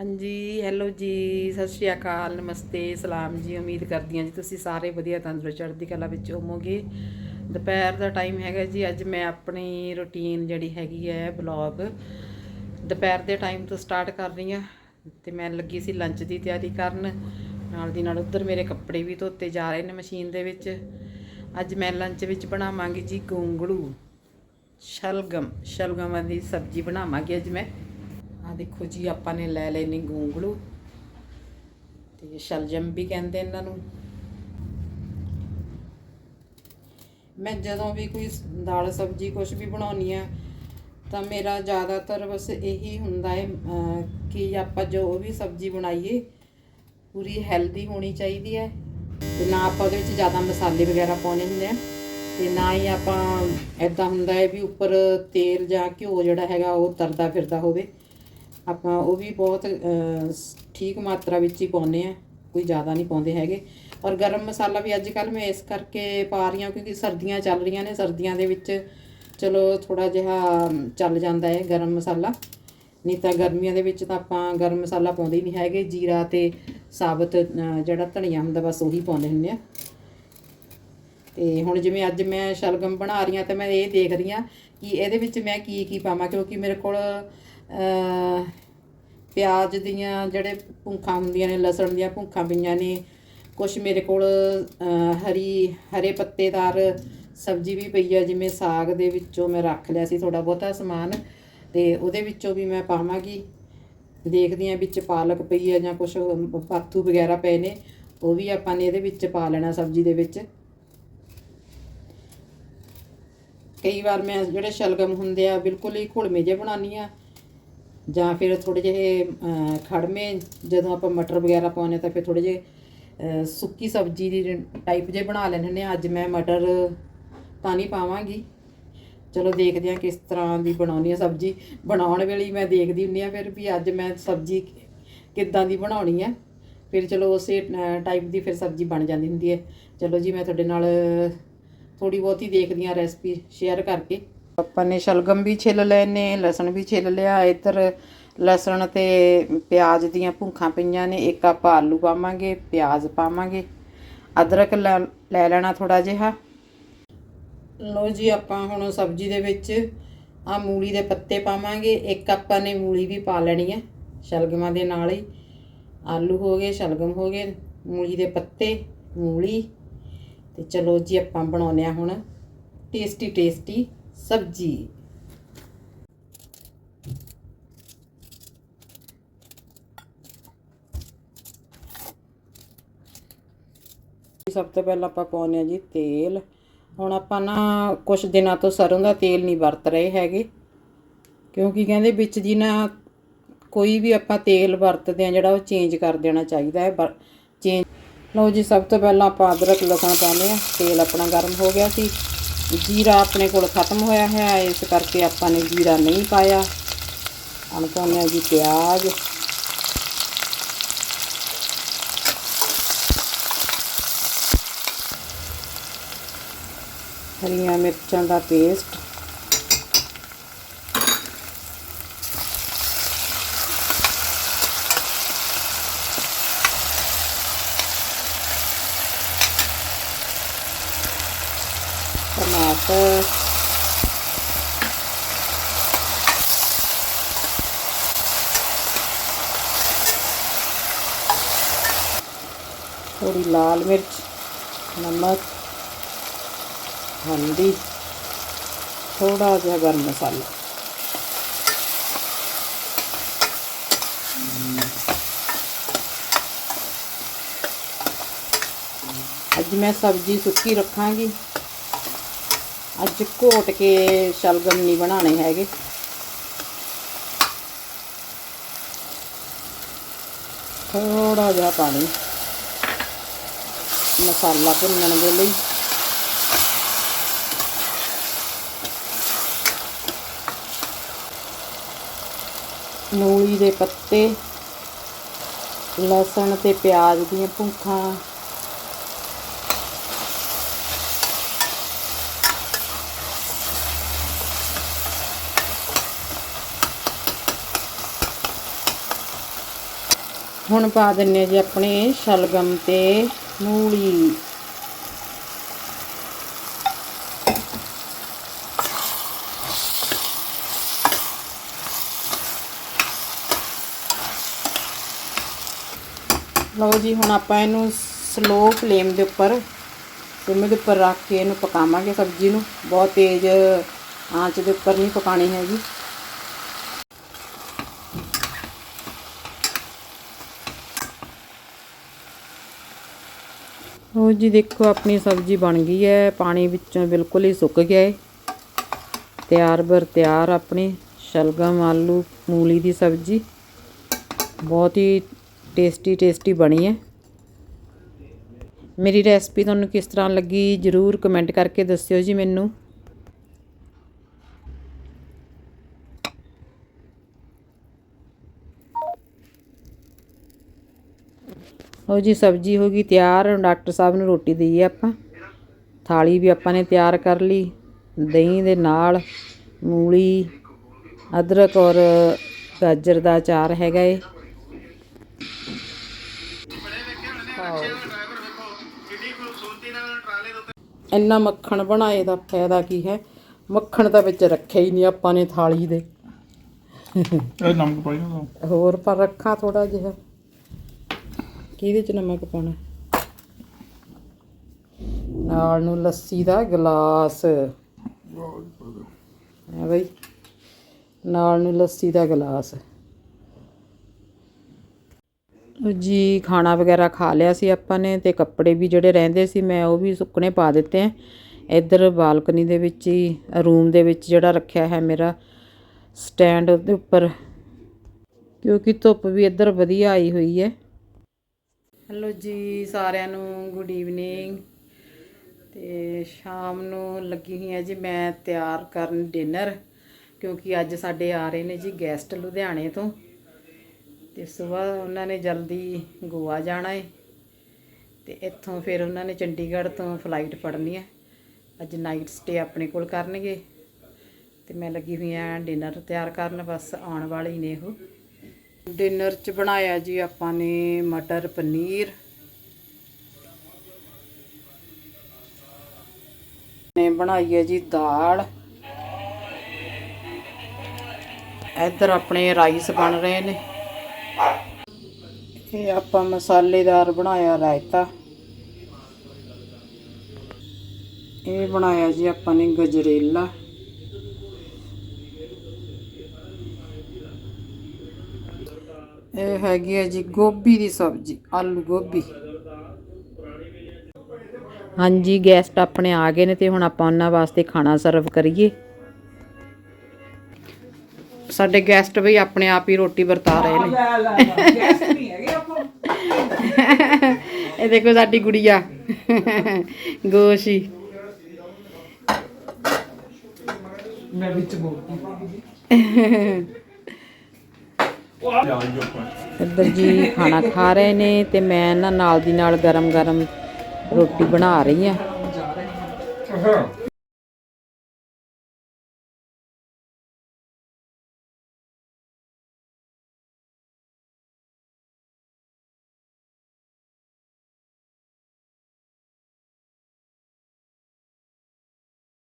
ਹਾਂਜੀ ਹੈਲੋ ਜੀ, ਸਤਿ ਸ਼੍ਰੀ ਅਕਾਲ, ਨਮਸਤੇ, ਸਲਾਮ ਜੀ, ਉਮੀਦ ਕਰਦੀ ਹਾਂ ਜੀ ਤੁਸੀਂ ਸਾਰੇ ਵਧੀਆ ਤੰਦਰੁਸਤ, ਚੜ੍ਹਦੀ ਕਲਾ ਵਿੱਚ ਹੋਵੋਗੇ। ਦੁਪਹਿਰ ਦਾ ਟਾਈਮ ਹੈਗਾ ਜੀ, ਅੱਜ ਮੈਂ ਆਪਣੀ ਰੁਟੀਨ ਜਿਹੜੀ ਹੈਗੀ ਹੈ ਬਲੌਗ ਦੁਪਹਿਰ ਦੇ ਟਾਈਮ ਤੋਂ ਸਟਾਰਟ ਕਰ ਰਹੀ ਹਾਂ। ਤੇ ਮੈਂ ਲੱਗੀ ਸੀ ਲੰਚ ਦੀ ਤਿਆਰੀ ਕਰਨ, ਨਾਲ ਦੀ ਨਾਲ ਉੱਧਰ ਮੇਰੇ ਕੱਪੜੇ ਵੀ ਧੋਤੇ ਜਾ ਰਹੇ ਨੇ ਮਸ਼ੀਨ ਦੇ ਵਿੱਚ। ਅੱਜ ਮੈਂ ਲੰਚ ਵਿੱਚ ਬਣਾਵਾਂਗੀ ਜੀ ਗੋਂਗਲੂ ਸ਼ਲਗਮ, ਸ਼ਲਗਮਾਂ ਦੀ ਸਬਜ਼ੀ ਬਣਾਵਾਂਗੀ ਅੱਜ ਮੈਂ। ਦੇਖੋ ਜੀ, ਆਪਾਂ ਨੇ ਲੈ ਲੈਣੀ ਗੋਂਗਲੂ। ਤੇ ਸ਼ਲਜਮ ਵੀ ਕਹਿੰਦੇ ਇਹਨਾਂ ਨੂੰ। ਮੈਂ ਜਦੋਂ ਵੀ ਕੋਈ ਦਾਲ ਸਬਜ਼ੀ ਕੁਝ ਵੀ ਬਣਾਉਣੀ ਆ, ਤਾਂ ਮੇਰਾ ਜ਼ਿਆਦਾਤਰ ਬਸ ਇਹੀ ਹੁੰਦਾ ਹੈ ਕਿ ਆਪਾਂ ਜੋ ਵੀ ਸਬਜ਼ੀ ਬਣਾਈਏ, ਪੂਰੀ ਹੈਲਦੀ ਹੋਣੀ ਚਾਹੀਦੀ ਹੈ ਤੇ ਨਾ ਆਪਾਂ ਉਹਦੇ ਵਿੱਚ ਜ਼ਿਆਦਾ ਮਸਾਲੇ ਵਗੈਰਾ ਪਾਉਣੇ ਹੁੰਦੇ ਆ। ਤੇ ਨਾ ਹੀ ਆਪਾਂ ਐਦਾਂ ਹੁੰਦਾ ਹੈ ਵੀ ਉੱਪਰ ਤੇਲ ਜਾਂ ਘਿਓ ਜਿਹੜਾ ਹੈਗਾ, ਉਹ ਤਰਦਾ ਫਿਰਦਾ ਹੋਵੇ। ਆਪਾਂ ਉਹ ਵੀ ਬਹੁਤ ਠੀਕ ਮਾਤਰਾ ਵਿੱਚ ਹੀ ਪਾਉਂਦੇ ਆ ਕੋਈ ਜ਼ਿਆਦਾ ਨਹੀਂ ਪਾਉਂਦੇ ਹੈਗੇ। ਔਰ ਗਰਮ ਮਸਾਲਾ ਵੀ ਅੱਜ ਕੱਲ ਮੈਂ ਇਸ ਕਰਕੇ ਪਾ ਰਹੀ ਹਾਂ ਕਿਉਂਕਿ ਸਰਦੀਆਂ ਚੱਲ ਰਹੀਆਂ ਨੇ, ਸਰਦੀਆਂ ਦੇ ਵਿੱਚ ਚਲੋ ਥੋੜਾ ਜਿਹਾ ਚੱਲ ਜਾਂਦਾ ਹੈ ਗਰਮ ਮਸਾਲਾ। ਨਹੀਂ ਤਾਂ ਗਰਮੀਆਂ ਦੇ ਵਿੱਚ ਤਾਂ ਆਪਾਂ ਗਰਮ ਮਸਾਲਾ ਪਾਉਂਦੇ ਹੀ ਨਹੀਂ ਹੈਗੇ, ਜੀਰਾ ਤੇ ਸਾਬਤ ਜਿਹੜਾ ਧਨੀਆ ਹੁੰਦਾ ਬਸ ਉਹੀ ਪਾਉਂਦੇ ਹੁੰਦੇ ਆ। ਤੇ ਹੁਣ ਜਿਵੇਂ ਅੱਜ ਮੈਂ ਸ਼ਲਗਮ ਬਣਾ ਰਹੀ ਹਾਂ ਤਾਂ ਮੈਂ ਇਹ ਦੇਖ ਰਹੀ ਹਾਂ ਕਿ ਇਹਦੇ ਵਿੱਚ ਮੈਂ ਕੀ ਕੀ ਪਾਵਾਂ ਕਿਉਂਕਿ ਮੇਰੇ ਕੋਲ ਪਿਆਜ਼ ਦੀਆਂ ਜਿਹੜੇ ਭੁੰਖਾਂ ਹੁੰਦੀਆਂ ਨੇ, ਲਸਣ ਦੀਆਂ ਭੁੰਖਾਂ ਪਈਆਂ ਨੇ ਕੁਝ ਮੇਰੇ ਕੋਲ ਹਰੀ, ਹਰੇ ਪੱਤੇਦਾਰ ਸਬਜ਼ੀ ਵੀ ਪਈ ਆ, ਜਿਵੇਂ ਸਾਗ ਦੇ ਵਿੱਚੋਂ ਮੈਂ ਰੱਖ ਲਿਆ ਸੀ ਥੋੜਾ ਬਹੁਤਾ ਸਮਾਨ ਤੇ ਉਹਦੇ ਵਿੱਚੋਂ ਵੀ ਮੈਂ ਪਾਵਾਂਗੀ। ਦੇਖਦੀ ਆ ਵਿੱਚ ਪਾਲਕ ਪਈ ਆ ਜਾਂ ਕੁਝ ਪਾਥੂ ਵਗੈਰਾ ਪਏ ਨੇ, ਉਹ ਵੀ ਆਪਾਂ ਨੇ ਇਹਦੇ ਵਿੱਚ ਪਾ ਲੈਣਾ ਸਬਜ਼ੀ ਦੇ ਵਿੱਚ। ਕਈ ਵਾਰ ਮੈਂ ਜਿਹੜੇ ਸ਼ਲਗਮ ਹੁੰਦੇ ਆ, ਬਿਲਕੁਲ ਹੀ ਘੁਲਮੇ ਜਿਹੇ ਬਣਾਉਂਦੀ ਆ ਜਾਂ ਫਿਰ ਥੋੜੇ ਜਿਹੇ ਖੜਮੇ ਜਦੋਂ ਆਪਾਂ ਮਟਰ ਵਗੈਰਾ ਪਾਉਂਦੇ ਤਾਂ ਫਿਰ ਥੋੜੇ ਜਿਹੇ ਸੁੱਕੀ ਸਬਜ਼ੀ ਦੀ ਟਾਈਪ ਜੇ ਬਣਾ ਲੈਂਦੇ ਨੇ ਅੱਜ ਮੈਂ ਮਟਰ ਤਾਂ ਨਹੀਂ ਪਾਵਾਂਗੀ। ਚਲੋ ਦੇਖਦੇ ਹਾਂ ਕਿਸ ਤਰ੍ਹਾਂ ਦੀ ਬਣਾਉਣੀ ਆ ਸਬਜ਼ੀ। ਬਣਾਉਣ ਵੇਲੇ ਮੈਂ ਦੇਖਦੀ ਹੁੰਦੀ ਆ ਫਿਰ ਵੀ ਅੱਜ ਮੈਂ ਸਬਜ਼ੀ ਕਿੱਦਾਂ ਦੀ ਬਣਾਉਣੀ ਆ ਫਿਰ ਚਲੋ ਉਸੇ ਟਾਈਪ ਦੀ ਫਿਰ ਸਬਜ਼ੀ ਬਣ ਜਾਂਦੀ ਹੁੰਦੀ ਹੈ। ਚਲੋ ਜੀ ਮੈਂ ਤੁਹਾਡੇ ਨਾਲ ਥੋੜੀ ਬਹੁਤੀ ਦੇਖਦੀ ਆ ਰੈਸਪੀ ਸ਼ੇਅਰ ਕਰਕੇ। ਆਪਾਂ ਨੇ ਸ਼ਲਗਮ ਵੀ ਛਿੱਲ ਲਏ ਨੇ ਲਸਣ ਵੀ ਛਿੱਲ ਲਿਆ, ਇੱਧਰ ਲਸਣ ਤੇ ਪਿਆਜ਼ ਦੀਆਂ ਭੁੰਖਾਂ ਪਈਆਂ ਨੇ, ਇੱਕ ਆਪਾਂ ਆਲੂ ਪਾਵਾਂਗੇ, ਪਿਆਜ਼ ਪਾਵਾਂਗੇ। ਅਦਰਕ ਲੈ ਲੈ ਲੈਣਾ ਥੋੜਾ ਜਿਹਾ। ਲੋ ਜੀ, ਆਪਾਂ ਹੁਣ ਸਬਜ਼ੀ ਦੇ ਵਿੱਚ ਆ ਮੂਲੀ ਦੇ ਪੱਤੇ ਪਾਵਾਂਗੇ। ਇੱਕ ਆਪਾਂ ਨੇ ਮੂਲੀ ਵੀ ਪਾ ਲੈਣੀ ਹੈ ਸ਼ਲਗਮਾਂ ਦੇ ਨਾਲ ਹੀ। ਆਲੂ ਹੋ ਗਏ, ਸ਼ਲਗਮ ਹੋ ਗਏ, ਮੂਲੀ ਦੇ ਪੱਤੇ, ਮੂਲੀ। ਤੇ ਚਲੋ ਜੀ, ਆਪਾਂ ਬਣਾਉਂਦੇ ਆ ਹੁਣ ਟੇਸਟੀ ਟੇਸਟੀ ਸਬਜ਼ੀ। ਸਭ ਤੋਂ ਪਹਿਲਾਂ ਆਪਾਂ ਪਾਉਂਦੇ ਆ ਜੀ ਤੇਲ। ਹੁਣ ਆਪਾਂ ਨਾ ਕੁਝ ਦਿਨਾਂ ਤੋਂ ਸਰੋਂ ਦਾ ਤੇਲ ਨਹੀਂ ਵਰਤ ਰਹੇ ਹੈਗੇ। ਕਿਉਂਕਿ ਕਹਿੰਦੇ ਵਿੱਚ ਜੀ ਨਾ ਕੋਈ ਵੀ ਆਪਾਂ ਤੇਲ ਵਰਤਦੇ ਆ ਜਿਹੜਾ ਉਹ ਚੇਂਜ ਕਰ ਦੇਣਾ ਚਾਹੀਦਾ ਹੈ। ਚੇਂਜ ਲਓ ਜੀ, ਸਭ ਤੋਂ ਪਹਿਲਾਂ ਆਪਾਂ ਅਦਰਕ, ਲਸਣ ਪਾਉਂਦੇ ਆ ਤੇਲ ਆਪਣਾ ਗਰਮ ਹੋ ਗਿਆ ਸੀ। ਜੀਰਾ ਆਪਣੇ ਕੋਲ ਖਤਮ ਹੋਇਆ ਹੈ, ਇਸ ਕਰਕੇ ਆਪਾਂ ਨੇ ਜੀਰਾ ਨਹੀਂ ਪਾਇਆ। ਹੁਣ ਪਾਉਂਦੇ ਜੀ ਪਿਆਜ਼। ਹਰੀਆਂ ਮਿਰਚਾਂ ਦਾ ਪੇਸਟ ਟਮਾਟਰ ਥੋੜੀ ਲਾਲ ਮਿਰਚ ਨਮਕ ਹਲਦੀ ਥੋੜਾ ਜਿਹਾ ਗਰਮ ਮਸਾਲਾ ਅੱਜ ਮੈਂ ਸਬਜ਼ੀ ਸੁੱਕੀ ਰੱਖਾਂਗੀ ਅੱਜ ਘੋਟ ਕੇ ਸ਼ਲਗਮ ਨਹੀਂ ਬਣਾਣੇ ਹੈਗੇ। ਥੋੜਾ ਜਿਹਾ ਪਾਣੀ ਮਸਾਲਾ ਭੁੰਨਣ ਦੇ ਲਈ। ਮੂਲੀ ਦੇ ਪੱਤੇ, ਲਸਣ ਤੇ ਪਿਆਜ਼ ਦੀਆਂ ਭੁੰਖਾਂ ਹੁਣ ਪਾ ਦਿੰਨੇ ਜੀ ਆਪਣੇ ਸ਼ਲਗਮ ਤੇ ਮੂਲੀ। ਲਓ ਜੀ, ਹੁਣ ਆਪਾਂ ਇਹਨੂੰ ਸਲੋ ਫਲੇਮ ਦੇ ਉੱਪਰ ਸਿਮ ਦੇ ਉੱਪਰ ਰੱਖ ਕੇ ਇਹਨੂੰ ਪਕਾਵਾਂਗੇ ਸਬਜ਼ੀ ਨੂੰ। ਬਹੁਤ ਤੇਜ਼ ਆਂਚ ਦੇ ਉੱਪਰ ਨਹੀਂ ਪਕਾਣੀ ਹੈਗੀ। ਲਓ ਜੀ ਦੇਖੋ, ਆਪਣੀ ਸਬਜ਼ੀ ਬਣ ਗਈ ਹੈ। ਪਾਣੀ ਵਿੱਚੋਂ ਬਿਲਕੁਲ ਹੀ ਸੁੱਕ ਗਿਆ ਹੈ ਤਿਆਰ ਬਰ ਤਿਆਰ ਆਪਣੀ ਸ਼ਲਗਮ, ਆਲੂ, ਮੂਲੀ ਦੀ ਸਬਜ਼ੀ। ਬਹੁਤ ਹੀ ਟੇਸਟੀ ਟੇਸਟੀ ਬਣੀ ਹੈ। ਮੇਰੀ ਰੈਸਪੀ ਤੁਹਾਨੂੰ ਕਿਸ ਤਰ੍ਹਾਂ ਲੱਗੀ ਜਰੂਰ ਕਮੈਂਟ ਕਰਕੇ ਦੱਸਿਓ ਜੀ ਮੈਨੂੰ। ਹੋ ਜੀ ਸਬਜ਼ੀ ਹੋ ਗਈ ਤਿਆਰ ਡਾਕਟਰ ਸਾਹਿਬ ਨੂੰ ਰੋਟੀ ਦਈਏ ਆਪਾਂ। ਥਾਲੀ ਵੀ ਆਪਾਂ ਨੇ ਤਿਆਰ ਕਰ ਲਈ ਦਹੀਂ ਦੇ ਨਾਲ ਮੂਲੀ ਅਦਰਕ ਔਰ ਗਾਜਰ ਦਾ ਅਚਾਰ ਹੈਗਾ ਏ। ਇੰਨਾ ਮੱਖਣ ਬਣਾਏ ਦਾ ਫਾਇਦਾ ਕੀ ਹੈ? ਮੱਖਣ ਤਾਂ ਵਿੱਚ ਰੱਖਿਆ ਹੀ ਨਹੀਂ ਆਪਾਂ ਨੇ ਥਾਲੀ ਦੇ। ਇਹ ਨਮਕ ਪਾਈ ਨਾ ਹੋਰ ਪਰ ਰੱਖਾਂ ਥੋੜਾ ਜਿਹਾ। ਕਿਹਦੇ ਚ ਨਮਕ ਪਾਉਣਾ? ਨਾਲ ਨੂੰ ਲੱਸੀ ਦਾ ਗਲਾਸ। ਹੈ ਬਈ। ਨਾਲ ਨੂੰ ਲੱਸੀ ਦਾ ਗਲਾਸ। ਜੀ, ਖਾਣਾ ਵਗੈਰਾ ਖਾ ਲਿਆ ਸੀ ਆਪਾਂ ਨੇ ਤੇ ਕੱਪੜੇ ਵੀ ਜਿਹੜੇ ਰਹਿੰਦੇ ਸੀ ਮੈਂ ਉਹ ਵੀ ਸੁੱਕਣੇ ਪਾ ਦਿੱਤੇ ਆ। ਇੱਧਰ ਬਾਲਕਨੀ ਦੇ ਵਿੱਚ ਹੀ, ਰੂਮ ਦੇ ਵਿੱਚ ਜਿਹੜਾ ਰੱਖਿਆ ਹੈ ਮੇਰਾ ਸਟੈਂਡ ਉਹਦੇ ਉੱਪਰ। ਕਿਉਂਕਿ ਧੁੱਪ ਵੀ ਇੱਧਰ ਵਧੀਆ ਆਈ ਹੋਈ ਹੈ। ਹੈਲੋ ਜੀ, ਸਾਰਿਆਂ ਨੂੰ ਗੁੱਡ ਈਵਨਿੰਗ ਤੇ ਸ਼ਾਮ ਨੂੰ ਲੱਗੀ ਹੋਈ ਹੈ ਜੀ, ਮੈਂ ਤਿਆਰ ਕਰਨ ਡਿਨਰ ਕਿਉਂਕਿ ਅੱਜ ਸਾਡੇ ਆ ਰਹੇ ਨੇ ਜੀ ਗੈਸਟ ਲੁਧਿਆਣੇ ਤੋਂ। ਤੇ ਸਵੇਰ ਉਹਨਾਂ ਨੇ ਜਲਦੀ ਗੋਆ ਜਾਣਾ ਹੈ ਤੇ ਇੱਥੋਂ ਫਿਰ ਉਹਨਾਂ ਨੇ ਚੰਡੀਗੜ੍ਹ ਤੋਂ ਫਲਾਈਟ ਫੜਨੀ ਹੈ। ਅੱਜ ਨਾਈਟ ਸਟੇ ਆਪਣੇ ਕੋਲ ਕਰਨਗੇ। ਤੇ ਮੈਂ ਲੱਗੀ ਹੋਈ ਆ ਡਿਨਰ ਤਿਆਰ ਕਰਨ, ਬਸ ਆਉਣ ਵਾਲੇ ਹੀ ਨੇ ਉਹ। ਡਿਨਰ 'ਚ ਬਣਾਇਆ ਜੀ ਆਪਾਂ ਨੇ ਮਟਰ ਪਨੀਰ। ਨੇ ਬਣਾਈ ਹੈ ਜੀ ਦਾਲ। ਇੱਧਰ ਆਪਣੇ ਰਾਈਸ ਬਣ ਰਹੇ ਨੇ। ਇਹ ਆਪਾਂ ਮਸਾਲੇਦਾਰ ਬਣਾਇਆ ਰਾਇਤਾ। ਇਹ ਬਣਾਇਆ ਜੀ ਆਪਾਂ ਨੇ ਗਜਰੇਲਾ। ਇਹ ਹੈਗੀ ਹੈ ਜੀ ਗੋਭੀ ਦੀ ਸਬਜ਼ੀ ਆਲੂ ਗੋਭੀ। ਹਾਂਜੀ ਗੈਸਟ ਆਪਣੇ ਆ ਗਏ ਨੇ ਤੇ ਹੁਣ ਆਪਾਂ ਉਹਨਾਂ ਵਾਸਤੇ ਖਾਣਾ ਸਰਵ ਕਰੀਏ। ਸਾਡੇ ਗੈਸਟ ਵੀ ਆਪਣੇ ਆਪ ਹੀ ਰੋਟੀ ਵਰਤਾ ਰਹੇ ਨੇ। ਇਹ ਦੇਖੋ ਸਾਡੀ ਗੁੜੀਆ ਗੋਸ਼ੀ। ਮੈਂ ਵਿੱਚ ਬੋਲਦੀ ਇੱਧਰ ਜੀ ਖਾਣਾ ਖਾ ਰਹੇ ਨੇ ਤੇ ਮੈਂ ਨਾ ਨਾਲ ਦੀ ਨਾਲ ਗਰਮ ਗਰਮ ਰੋਟੀ ਬਣਾ ਰਹੀ ਆ ਹਾਂ